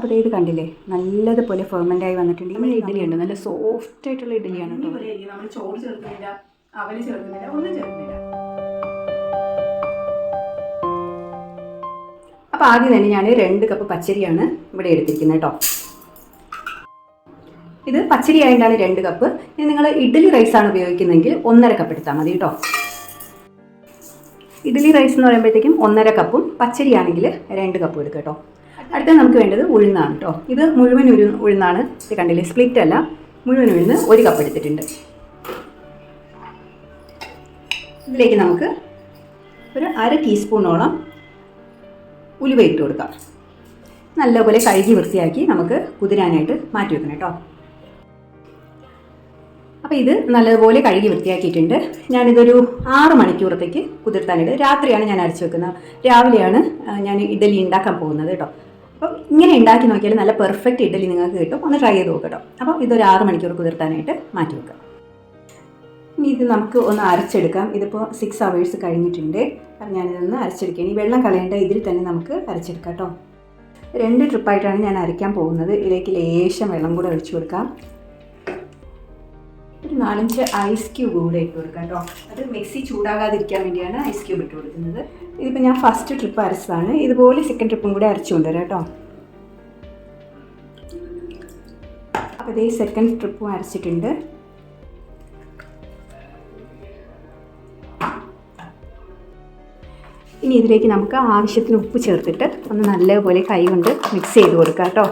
അപ്പോൾ ഇത് കണ്ടില്ലേ? നല്ലതുപോലെ ഫെർമെന്റ് ആയി വന്നിട്ടുണ്ട്. ഈ ഇഡ്ഡലി ഉണ്ട്. നല്ല സോഫ്റ്റ് ആയിട്ടുള്ള ഇഡ്ഡലിയാണ് നമ്മൾ ചോറ് ചേർക്കുന്നില്ല അവൽ ചേർക്കുന്നില്ല ഒന്നും ചേർക്കുന്നില്ല. അപ്പോൾ ആദ്യം തന്നെ ഞാൻ രണ്ട് കപ്പ് പച്ചരിയാണ് ഇവിടെ എടുത്തിരിക്കുന്നത് കേട്ടോ. ഇത് പച്ചരി ആയതുകൊണ്ടാണ് രണ്ട് കപ്പ് ഇനി നിങ്ങൾ ഇഡ്ഡലി റൈസാണ് ഉപയോഗിക്കുന്നതെങ്കിൽ ഒന്നര കപ്പ് എടുത്താൽ മതി കേട്ടോ. ഇഡ്ഡലി റൈസ് എന്ന് പറയുമ്പോഴത്തേക്കും ഒന്നര കപ്പും പച്ചരിയാണെങ്കിൽ രണ്ട് കപ്പും എടുക്കുക കേട്ടോ. അടുത്ത നമുക്ക് വേണ്ടത് ഉഴുന്നാണ് കേട്ടോ ഇത് മുഴുവൻ ഉരു ഉഴുന്നാണ്. ഇത് കണ്ടില്ലേ? സ്പ്ലിറ്റ് അല്ല. മുഴുവൻ ഉഴുന്ന് ഒരു കപ്പ് എടുത്തിട്ടുണ്ട്. ഇതിലേക്ക് നമുക്ക് ഒരു അര ടീസ്പൂണോളം ഉലുവ ഇട്ട് കൊടുക്കാം. നല്ലപോലെ കഴുകി വൃത്തിയാക്കി നമുക്ക് കുതിരാനായിട്ട് മാറ്റി വെക്കണം കേട്ടോ അപ്പോൾ ഇത് നല്ലതുപോലെ കഴുകി വൃത്തിയാക്കിയിട്ടുണ്ട്. ഞാനിതൊരു ആറ് മണിക്കൂറത്തേക്ക് കുതിർത്താനായിട്ട് രാത്രിയാണ് ഞാൻ അരച്ച് വെക്കുന്നത്. രാവിലെയാണ് ഞാൻ ഇഡലി ഉണ്ടാക്കാൻ പോകുന്നത് കേട്ടോ അപ്പം ഇങ്ങനെ ഉണ്ടാക്കി നോക്കിയാൽ നല്ല പെർഫെക്റ്റ് ഇഡ്ഡലി നിങ്ങൾക്ക് കിട്ടും. ഒന്ന് ട്രൈ ചെയ്ത് നോക്കട്ടോ അപ്പോൾ അപ്പം ഇതൊരു ആറ് മണിക്കൂർ കുതിർത്താനായിട്ട് മാറ്റി വെക്കാം. ഇനി ഇത് നമുക്ക് ഒന്ന് അരച്ചെടുക്കാം. ഇതിപ്പോൾ സിക്സ് അവേഴ്സ് കഴിഞ്ഞിട്ടുണ്ട്. അപ്പം ഞാനിതൊന്ന് അരച്ചെടുക്കുകയാണ്. ഈ വെള്ളം കളയേണ്ട ഇതിൽ തന്നെ നമുക്ക് അരച്ചെടുക്കാം കേട്ടോ രണ്ട് ട്രിപ്പായിട്ടാണ് ഞാൻ അരയ്ക്കാൻ പോകുന്നത്. ഇതിലേക്ക് ലേശം വെള്ളം കൂടെ ഒഴിച്ചു കൊടുക്കാം. നാലഞ്ച് ഐസ് ക്യൂബ് കൂടെ ഇട്ട് കൊടുക്കാം കേട്ടോ. അത് മിക്സി ചൂടാകാതിരിക്കാൻ വേണ്ടിയാണ് ഐസ് ക്യൂബ് ഇട്ട് കൊടുക്കുന്നത്. ഇതിപ്പോൾ ഞാൻ ഫസ്റ്റ് ട്രിപ്പ് അരച്ചതാണ്. ഇതുപോലെ സെക്കൻഡ് ട്രിപ്പും കൂടെ അരച്ചു കൊണ്ടുവരാം കേട്ടോ. അപ്പോൾ ഇതേ സെക്കൻഡ് ട്രിപ്പും അരച്ചിട്ടുണ്ട്. ഇനി ഇതിലേക്ക് നമുക്ക് ആവശ്യത്തിന് ഉപ്പ് ചേർത്തിട്ട് ഒന്ന് നല്ലപോലെ കൈ കൊണ്ട് മിക്സ് ചെയ്ത് കൊടുക്കാം കേട്ടോ.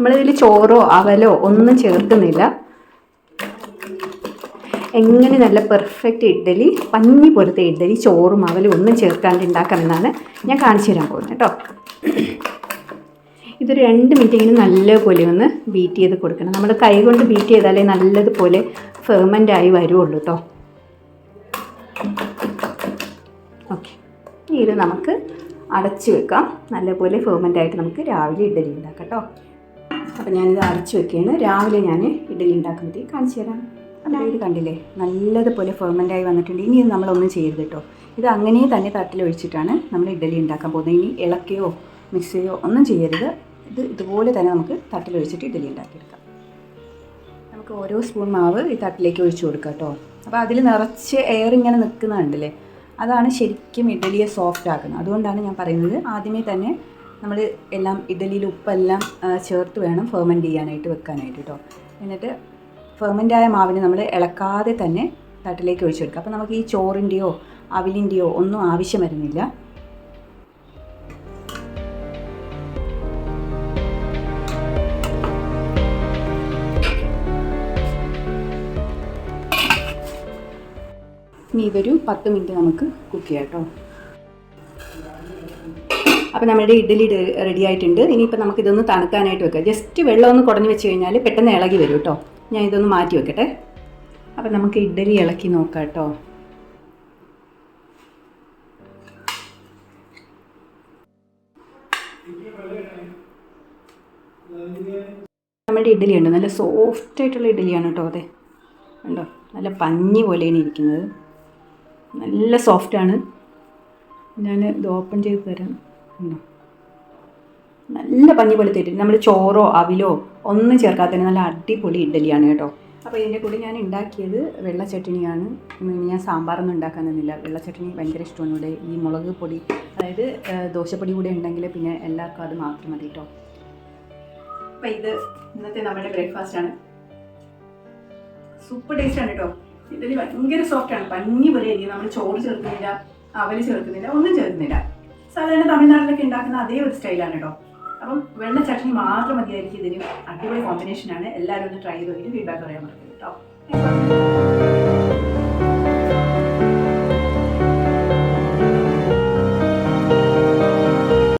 നമ്മളിതിൽ ചോറോ അവലോ ഒന്നും ചേർക്കുന്നില്ല. എങ്ങനെ നല്ല പെർഫെക്റ്റ് ഇഡ്ഡലി പഞ്ഞി പോലത്തെ ഇഡ്ഡലി ചോറും അവലും ഒന്നും ചേർക്കാണ്ട് ഉണ്ടാക്കാമെന്നാണ് ഞാൻ കാണിച്ചു തരാൻ പോകുന്നത് കേട്ടോ. ഇതൊരു രണ്ട് മിനിറ്റ് ഇങ്ങനെ നല്ലപോലെ ഒന്ന് ബീറ്റ് ചെയ്ത് കൊടുക്കണം. നമ്മൾ കൈ കൊണ്ട് ബീറ്റ് ചെയ്താലേ നല്ലതുപോലെ ഫെർമന്റ് ആയി വരുള്ളൂ കേട്ടോ. ഓക്കെ ഇനി ഇത് നമുക്ക് അടച്ച് വെക്കാം. നല്ലപോലെ ഫെർമന്റ് ആയിട്ട് നമുക്ക് രാവിലെ ഇഡ്ഡലി ഉണ്ടാക്കാം കേട്ടോ. അപ്പോൾ ഞാനിത് അരച്ച് വെക്കുകയാണ്. രാവിലെ ഞാൻ ഇഡ്ഡലി ഉണ്ടാക്കുന്നത്. കാണിച്ചു തരാം. അപ്പോൾ ഇത് കണ്ടില്ലേ? നല്ലതുപോലെ ഫെർമന്റായി വന്നിട്ടുണ്ട്. ഇനി ഇത് നമ്മളൊന്നും ചെയ്യരുത് കേട്ടോ. ഇത് അങ്ങനെ തന്നെ തട്ടിലൊഴിച്ചിട്ടാണ് നമ്മൾ ഇഡ്ഡലി ഉണ്ടാക്കാൻ പോകുന്നത്. ഇനി ഇളക്കുകയോ മിക്സിയോ ഒന്നും ചെയ്യരുത്. ഇത് ഇതുപോലെ തന്നെ നമുക്ക് തട്ടിലൊഴിച്ചിട്ട് ഇഡ്ഡലി ഉണ്ടാക്കിയെടുക്കാം. നമുക്ക് ഓരോ സ്പൂൺ മാവ് ഈ തട്ടിലേക്ക് ഒഴിച്ചു കൊടുക്കാം കേട്ടോ. അപ്പോൾ അതിൽ നിറച്ച് എയർ ഇങ്ങനെ നിൽക്കുന്നുണ്ടല്ലേ അതാണ് ശരിക്കും ഇഡ്ഡലിയെ സോഫ്റ്റ് ആക്കുന്നത്. അതുകൊണ്ടാണ് ഞാൻ പറയുന്നത് ആദ്യമേ തന്നെ നമ്മൾ എല്ലാം ഇഡലിയിൽ ഉപ്പെല്ലാം ചേർത്ത് വേണം ഫെർമെന്റ് ചെയ്യാനായിട്ട് വെക്കാനായിട്ട് കേട്ടോ എന്നിട്ട് ഫെർമെന്റായ മാവിന് നമ്മൾ ഇളക്കാതെ തന്നെ തട്ടിലേക്ക് ഒഴിച്ചു കൊടുക്കുക. അപ്പോൾ നമുക്ക് ഈ ചോറിന്റെയോ അവിലിന്റെയോ ഒന്നും ആവശ്യം വരുന്നില്ല. ഇനി ഇതൊരു പത്ത് മിനിറ്റ് നമുക്ക് കുക്ക് ചെയ്യാം കേട്ടോ അപ്പോൾ നമ്മുടെ ഇഡ്ഡലി റെഡി ആയിട്ടുണ്ട്. ഇനിയിപ്പോൾ നമുക്കിതൊന്ന് തണുക്കാനായിട്ട് വെക്കാം. ജസ്റ്റ് വെള്ളം ഒന്ന് കുടഞ്ഞു വെച്ച് കഴിഞ്ഞാൽ പെട്ടെന്ന് ഇളകി വരും കേട്ടോ ഞാൻ ഇതൊന്ന് മാറ്റി വെക്കട്ടെ. അപ്പോൾ നമുക്ക് ഇഡ്ഡലി ഇളക്കി നോക്കാം കേട്ടോ നമ്മുടെ ഇഡ്ഡലി ഉണ്ട് നല്ല സോഫ്റ്റ് ആയിട്ടുള്ള ഇഡ്ഡലിയാണ് കേട്ടോ അതെ. ഉണ്ടോ നല്ല പഞ്ഞി പോലെയാണ് ഇരിക്കുന്നത്. നല്ല സോഫ്റ്റാണ് ഞാൻ ഇത് ഓപ്പൺ ചെയ്ത് തരാം. നല്ല പഞ്ഞി പോലെ നമ്മൾ ചോറോ അവിലോ ഒന്നും ചേർക്കാത്ത തന്നെ നല്ല അടിപൊളി ഇഡ്ഡലിയാണ് കേട്ടോ. അപ്പോൾ ഇതിന്റെ കൂടെ ഞാൻ ഉണ്ടാക്കിയത് വെള്ള ചട്ടിണിയാണ് ഇനി ഞാൻ സാമ്പാറൊന്നും ഉണ്ടാക്കാൻ നിന്നില്ല. വെള്ള ചട്നി ഭയങ്കര ഇഷ്ടമാണ് ഇവിടെ. ഈ മുളക് പൊടി അതായത് ദോശപ്പൊടി കൂടെ ഉണ്ടെങ്കിൽ പിന്നെ എല്ലാവർക്കും അത് മാത്രം മതി കേട്ടോ. അപ്പോൾ ഇത് ഇന്നത്തെ നമ്മുടെ ബ്രേക്ക്ഫാസ്റ്റാണ് സൂപ്പർ ടേസ്റ്റ് ആണ് കേട്ടോ. ഇതിൽ ഭയങ്കര സോഫ്റ്റ് ആണ്. പഞ്ഞി പോലെ നമ്മൾ ചോറ് ചേർക്കുന്നില്ല അവൽ ചേർക്കുന്നില്ല ഒന്നും ചേർക്കുന്നില്ല. സാധാരണ തമിഴ്നാട്ടിലൊക്കെ ഉണ്ടാക്കുന്ന അതേ ഒരു സ്റ്റൈലാണ് കേട്ടോ. അപ്പം വെള്ള ചട്നി മാത്രം മതിയായിരിക്കും ഇതിന്. അടിപൊളി കോമ്പിനേഷനാണ് എല്ലാവരും ഒന്ന് ട്രൈ ചെയ്ത് ഫീഡ്ബാക്ക് പറയാൻ പറ്റും കേട്ടോ.